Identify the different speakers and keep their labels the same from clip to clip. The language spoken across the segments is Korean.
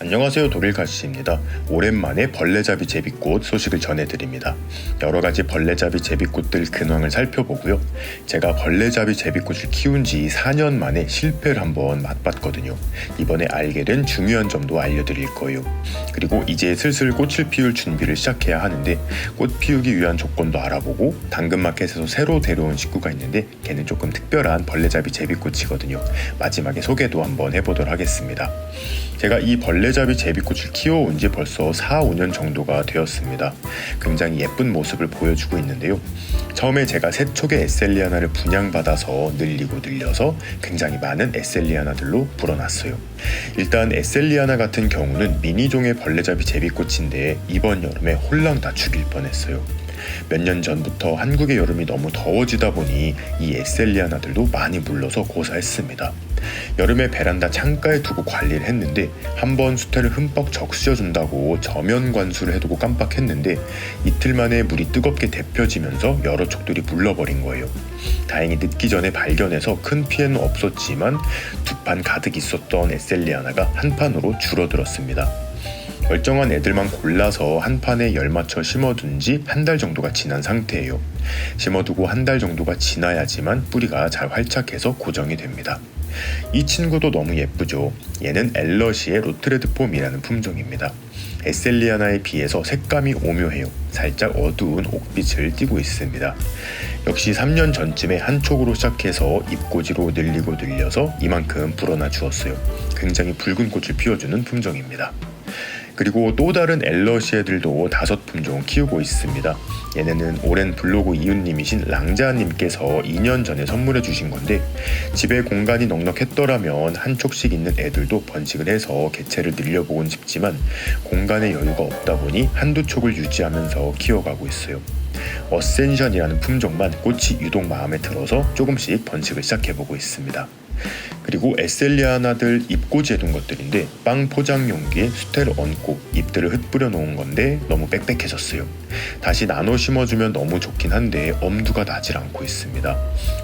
Speaker 1: 안녕하세요 도릴가시입니다. 오랜만에 벌레잡이 제비꽃 소식을 전해드립니다. 여러 가지 벌레잡이 제비꽃들 근황을 살펴보고요. 제가 벌레잡이 제비꽃을 키운 지 4년 만에 실패를 한번 맛봤거든요. 이번에 알게 된 중요한 점도 알려드릴 거예요. 그리고 이제 슬슬 꽃을 피울 준비를 시작해야 하는데 꽃 피우기 위한 조건도 알아보고 당근마켓에서 새로 데려온 식구가 있는데 걔는 조금 특별한 벌레잡이 제비꽃이거든요. 마지막에 소개도 한번 해보도록 하겠습니다. 제가 이 벌레 잡이 제비꽃을 키워온 지 벌써 4, 5년 정도가 되었습니다. 굉장히 예쁜 모습을 보여주고 있는데요. 처음에 제가 세촉의 에셀리아나를 분양받아서 늘리고 늘려서 굉장히 많은 에셀리아나들로 불어났어요. 일단 에셀리아나 같은 경우는 미니종의 벌레잡이 제비꽃인데 이번 여름에 홀랑 다 죽일 뻔했어요. 몇년 전부터 한국의 여름이 너무 더워지다 보니 이 에셀리아나들도 많이 물러서 고사했습니다. 여름에 베란다 창가에 두고 관리를 했는데 한 번 수태를 흠뻑 적셔준다고 저면 관수를 해두고 깜빡했는데 이틀 만에 물이 뜨겁게 데펴지면서 여러 촉들이 물러버린 거예요. 다행히 늦기 전에 발견해서 큰 피해는 없었지만 두 판 가득 있었던 에셀리아나가 한 판으로 줄어들었습니다. 멀쩡한 애들만 골라서 한 판에 열 맞춰 심어둔 지 한 달 정도가 지난 상태예요. 심어두고 한 달 정도가 지나야지만 뿌리가 잘 활착해서 고정이 됩니다. 이 친구도 너무 예쁘죠. 얘는 엘러시의 로트레드폼이라는 품종입니다. 에셀리아나에 비해서 색감이 오묘해요. 살짝 어두운 옥빛을 띠고 있습니다. 역시 3년 전쯤에 한 촉으로 시작해서 잎꽂이로 늘리고 늘려서 이만큼 불어나 주었어요. 굉장히 붉은 꽃을 피워주는 품종입니다. 그리고 또 다른 엘러시애들도 다섯 품종 키우고 있습니다. 얘네는 오랜 블로그 이웃님이신 랑자님께서 2년 전에 선물해 주신 건데 집에 공간이 넉넉했더라면 한 촉씩 있는 애들도 번식을 해서 개체를 늘려보곤 싶지만 공간에 여유가 없다 보니 한두 촉을 유지하면서 키워가고 있어요. 어센션이라는 품종만 꽃이 유독 마음에 들어서 조금씩 번식을 시작해보고 있습니다. 그리고 에셀리아나들 잎꽂이에 둔 것들인데 빵 포장 용기에 수태를 얹고 잎들을 흩뿌려 놓은 건데 너무 빽빽해졌어요. 다시 나눠 심어주면 너무 좋긴 한데 엄두가 나질 않고 있습니다.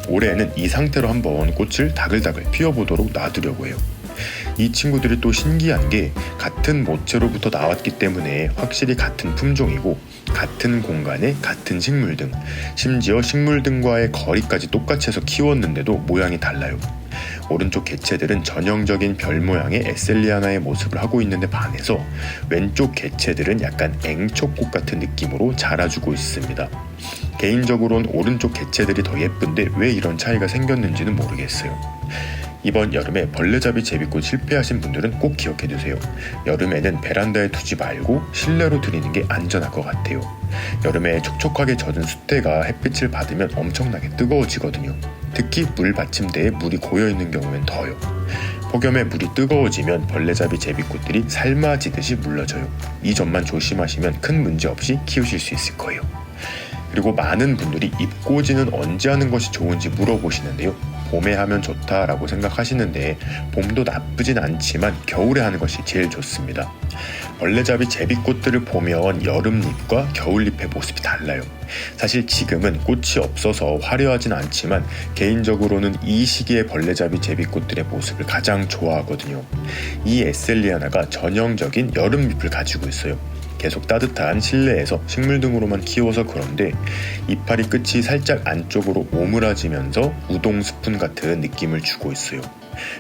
Speaker 1: 올해는 이 상태로 한번 꽃을 다글다글 피워보도록 놔두려고 해요. 이 친구들이 또 신기한 게 같은 모체로부터 나왔기 때문에 확실히 같은 품종이고 같은 공간에 같은 식물 등 심지어 식물 등과의 거리까지 똑같이 해서 키웠는데도 모양이 달라요. 오른쪽 개체들은 전형적인 별 모양의 에셀리아나의 모습을 하고 있는데 반해서 왼쪽 개체들은 약간 앵초꽃 같은 느낌으로 자라주고 있습니다. 개인적으로는 오른쪽 개체들이 더 예쁜데 왜 이런 차이가 생겼는지는 모르겠어요. 이번 여름에 벌레잡이 제비꽃 실패하신 분들은 꼭 기억해 두세요. 여름에는 베란다에 두지 말고 실내로 들이는 게 안전할 것 같아요. 여름에 촉촉하게 젖은 수태가 햇빛을 받으면 엄청나게 뜨거워지거든요. 특히 물 받침대에 물이 고여 있는 경우엔 더요. 폭염에 물이 뜨거워지면 벌레잡이 제비꽃들이 삶아지듯이 물러져요. 이 점만 조심하시면 큰 문제 없이 키우실 수 있을 거예요. 그리고 많은 분들이 잎꽂이는 언제 하는 것이 좋은지 물어보시는데요. 봄에 하면 좋다라고 생각하시는데 봄도 나쁘진 않지만 겨울에 하는 것이 제일 좋습니다. 벌레잡이 제비꽃들을 보면 여름잎과 겨울잎의 모습이 달라요. 사실 지금은 꽃이 없어서 화려하진 않지만 개인적으로는 이 시기의 벌레잡이 제비꽃들의 모습을 가장 좋아하거든요. 이 에셀리아나가 전형적인 여름잎을 가지고 있어요. 계속 따뜻한 실내에서 식물 등으로만 키워서 그런데 이파리 끝이 살짝 안쪽으로 오므라지면서 우동 스푼 같은 느낌을 주고 있어요.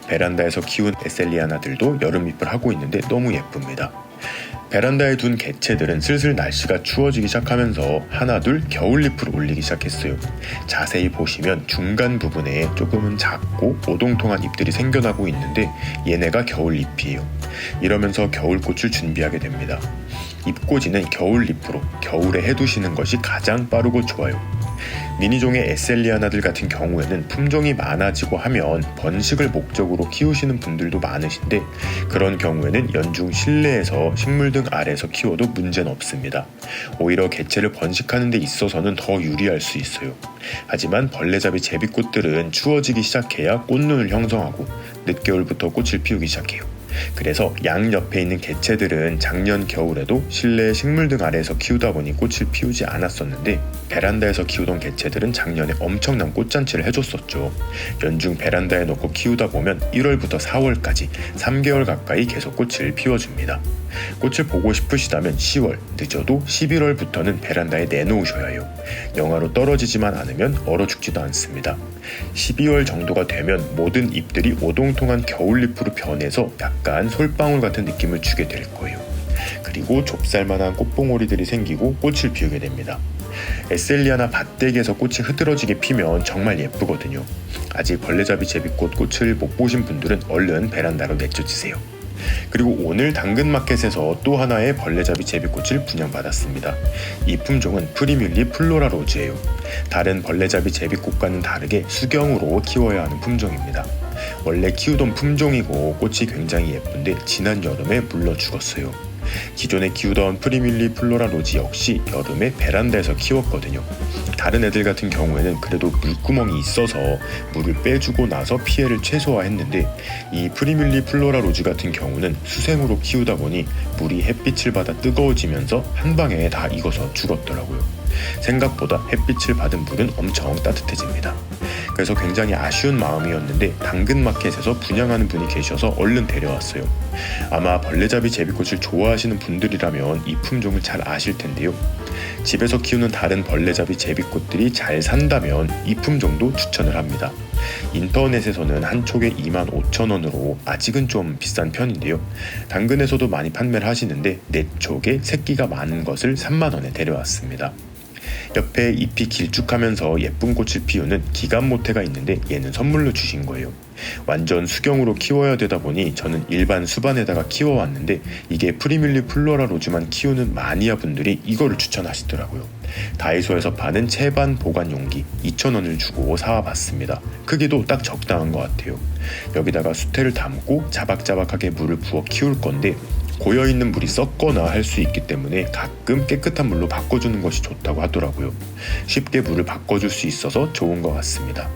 Speaker 1: 베란다에서 키운 에셀리아나들도 여름 잎을 하고 있는데 너무 예쁩니다. 베란다에 둔 개체들은 슬슬 날씨가 추워지기 시작하면서 하나둘 겨울잎을 올리기 시작했어요. 자세히 보시면 중간 부분에 조금은 작고 오동통한 잎들이 생겨나고 있는데 얘네가 겨울잎이에요. 이러면서 겨울꽃을 준비하게 됩니다. 잎꽂이는 겨울잎으로 겨울에 해두시는 것이 가장 빠르고 좋아요. 미니종의 에셀리아나들 같은 경우에는 품종이 많아지고 하면 번식을 목적으로 키우시는 분들도 많으신데 그런 경우에는 연중 실내에서 식물 등 아래에서 키워도 문제는 없습니다. 오히려 개체를 번식하는 데 있어서는 더 유리할 수 있어요. 하지만 벌레잡이 제비꽃들은 추워지기 시작해야 꽃눈을 형성하고 늦겨울부터 꽃을 피우기 시작해요. 그래서 양 옆에 있는 개체들은 작년 겨울에도 실내 식물 등 아래에서 키우다 보니 꽃을 피우지 않았었는데 베란다에서 키우던 개체들은 작년에 엄청난 꽃잔치를 해줬었죠. 연중 베란다에 놓고 키우다 보면 1월부터 4월까지 3개월 가까이 계속 꽃을 피워줍니다. 꽃을 보고 싶으시다면 10월, 늦어도 11월부터는 베란다에 내놓으셔야 해요. 영하로 떨어지지만 않으면 얼어 죽지도 않습니다. 12월 정도가 되면 모든 잎들이 오동통한 겨울잎으로 변해서 약간 솔방울 같은 느낌을 주게 될 거예요. 그리고 좁쌀만한 꽃봉오리들이 생기고 꽃을 피우게 됩니다. 에셀리아나 밭대기에서 꽃이 흐드러지게 피면 정말 예쁘거든요. 아직 벌레잡이 제비꽃 꽃을 못 보신 분들은 얼른 베란다로 내쫓으세요. 그리고 오늘 당근마켓에서 또 하나의 벌레잡이 제비꽃을 분양받았습니다. 이 품종은 프리뮬리 플로라 로즈예요. 다른 벌레잡이 제비꽃과는 다르게 수경으로 키워야 하는 품종입니다. 원래 키우던 품종이고 꽃이 굉장히 예쁜데 지난 여름에 물러 죽었어요. 기존에 키우던 프리밀리 플로라 로즈 역시 여름에 베란다에서 키웠거든요. 다른 애들 같은 경우에는 그래도 물구멍이 있어서 물을 빼주고 나서 피해를 최소화했는데 이 프리밀리 플로라 로즈 같은 경우는 수생으로 키우다 보니 물이 햇빛을 받아 뜨거워지면서 한 방에 다 익어서 죽었더라고요. 생각보다 햇빛을 받은 물은 엄청 따뜻해집니다. 그래서 굉장히 아쉬운 마음이었는데 당근마켓에서 분양하는 분이 계셔서 얼른 데려왔어요. 아마 벌레잡이 제비꽃을 좋아하시는 분들이라면 이 품종을 잘 아실 텐데요. 집에서 키우는 다른 벌레잡이 제비꽃들이 잘 산다면 이 품종도 추천을 합니다. 인터넷에서는 한 촉에 25,000원으로 아직은 좀 비싼 편인데요. 당근에서도 많이 판매를 하시는데 네 촉에 새끼가 많은 것을 3만원에 데려왔습니다. 옆에 잎이 길쭉하면서 예쁜 꽃을 피우는 기간 모태가 있는데 얘는 선물로 주신 거예요. 완전 수경으로 키워야 되다 보니 저는 일반 수반에다가 키워왔는데 이게 프리밀리 플로라 로즈만 키우는 마니아 분들이 이거를 추천하시더라고요. 다이소에서 파는 채반 보관 용기 2,000원을 주고 사와봤습니다. 크기도 딱 적당한 것 같아요. 여기다가 수태를 담고 자박자박하게 물을 부어 키울 건데 고여있는 물이 썩거나 할 수 있기 때문에 가끔 깨끗한 물로 바꿔주는 것이 좋다고 하더라고요. 쉽게 물을 바꿔줄 수 있어서 좋은 것 같습니다.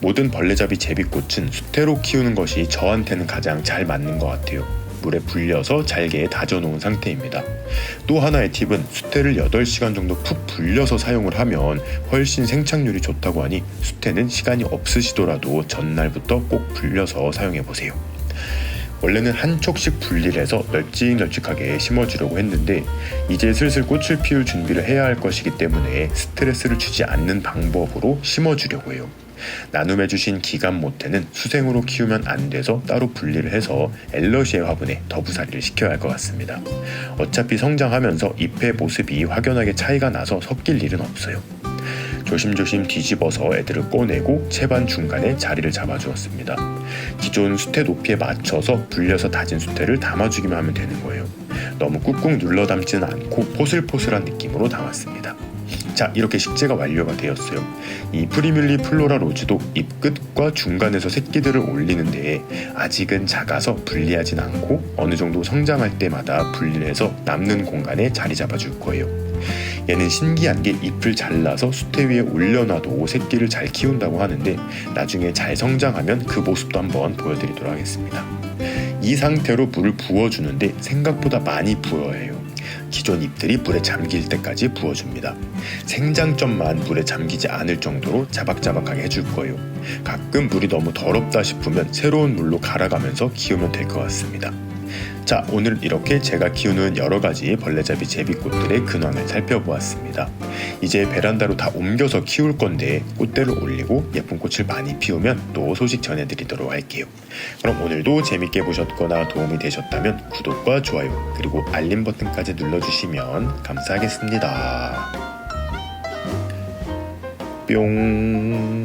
Speaker 1: 모든 벌레잡이 제비꽃은 수태로 키우는 것이 저한테는 가장 잘 맞는 것 같아요. 물에 불려서 잘게 다져놓은 상태입니다. 또 하나의 팁은 수태를 8시간 정도 푹 불려서 사용을 하면 훨씬 생착률이 좋다고 하니 수태는 시간이 없으시더라도 전날부터 꼭 불려서 사용해 보세요. 원래는 한 촉씩 분리해서 널찍널찍하게 심어주려고 했는데 이제 슬슬 꽃을 피울 준비를 해야 할 것이기 때문에 스트레스를 주지 않는 방법으로 심어주려고 해요. 나눔해주신 기간 모태는 수생으로 키우면 안 돼서 따로 분리를 해서 엘러시의 화분에 더부살이를 시켜야 할 것 같습니다. 어차피 성장하면서 잎의 모습이 확연하게 차이가 나서 섞일 일은 없어요. 조심조심 뒤집어서 애들을 꺼내고 채반 중간에 자리를 잡아주었습니다. 기존 수태 높이에 맞춰서 불려서 다진 수태를 담아주기만 하면 되는 거예요. 너무 꾹꾹 눌러 담지는 않고 포슬포슬한 느낌으로 담았습니다. 자 이렇게 식재가 완료가 되었어요. 이 프리뮬리 플로라 로즈도 잎 끝과 중간에서 새끼들을 올리는데 아직은 작아서 분리하진 않고 어느 정도 성장할 때마다 분리를 해서 남는 공간에 자리 잡아줄 거예요. 얘는 신기한 게 잎을 잘라서 수태 위에 올려놔도 새끼를 잘 키운다고 하는데 나중에 잘 성장하면 그 모습도 한번 보여드리도록 하겠습니다. 이 상태로 물을 부어주는데 생각보다 많이 부어야 해요. 기존 잎들이 물에 잠길 때까지 부어줍니다. 생장점만 물에 잠기지 않을 정도로 자박자박하게 해줄 거예요. 가끔 물이 너무 더럽다 싶으면 새로운 물로 갈아가면서 키우면 될 것 같습니다. 자, 오늘 이렇게 제가 키우는 여러 가지 벌레잡이 제비꽃들의 근황을 살펴보았습니다. 이제 베란다로 다 옮겨서 키울 건데 꽃대를 올리고 예쁜 꽃을 많이 피우면 또 소식 전해드리도록 할게요. 그럼 오늘도 재밌게 보셨거나 도움이 되셨다면 구독과 좋아요 그리고 알림 버튼까지 눌러주시면 감사하겠습니다. 뿅.